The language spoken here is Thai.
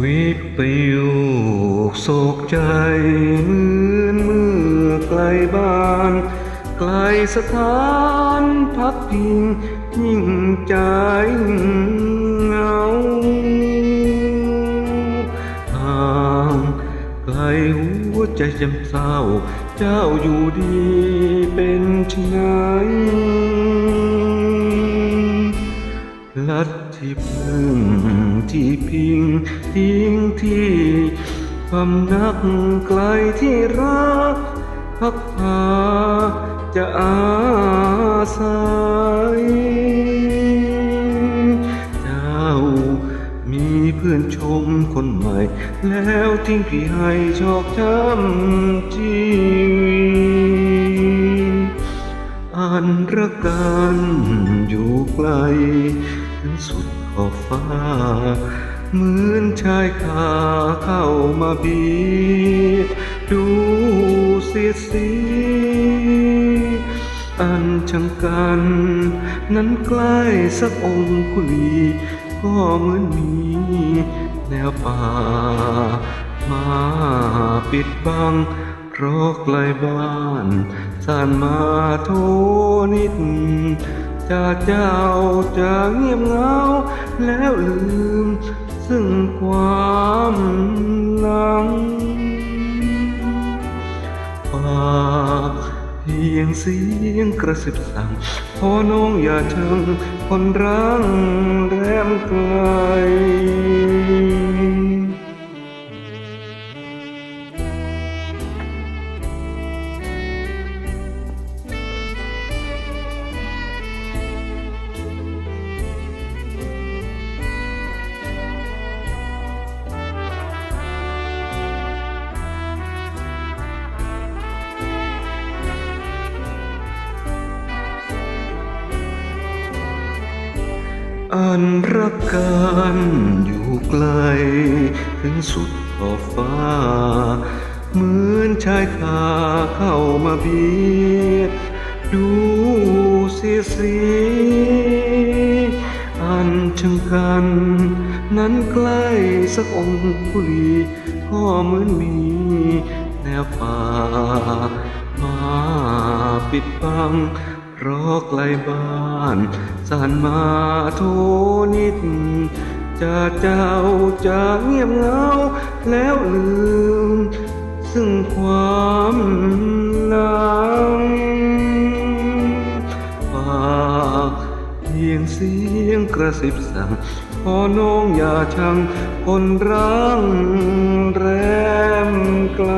วิปโยคโศกใจเหมือนเมื่อไกลบ้านไกลสถานพักพิงยิ่งใจเหงาห่างไกลหัวใจจำเศร้า เจ้าอยู่ดีเป็นชไง ลัดที่พึ่งที่พิงทิ้งที่ความนักไกลที่รักพักพาจะอาศัยเจ้ามีเพื่อนชมคนใหม่ แล้วทิ้งพี่ให้ชอกช้ำชีวิต อันรักกันอยู่ไกลถึงสุดขอบฟ้า เหมือนชายคาเข้ามาบีบดูเสียสีอันช่างกัน นั้นใกล้สักองคุลีก็เหมือนมีแนวป่า มาปิดบัง ราะไกลบ้านสานมาโทนิดจะเจ้าจะเงียบเงา แล้วลืม ซึ่งความหลังฝากเพียงเสียงกระซิบสั่งพอน้องอย่าชังคนรังแรมไกล อันรักกันอยู่ไกล ถึงสุดขอบฟ้า เหมือนชายคาเข้ามาเบียดดูสีสีอันช่างกัน นั้นใกล้สักองคุลีก็เหมือนมีแนวป่ามาปิดบัง ราะไกลบ้านสานมาโทนิดจะเจ้าจะเงียบเงาแล้วลืม ซึ่งความหลังฝากเพียงเสียงกระซิบสั่งขอน้องอย่าชังคนรังแรมไกล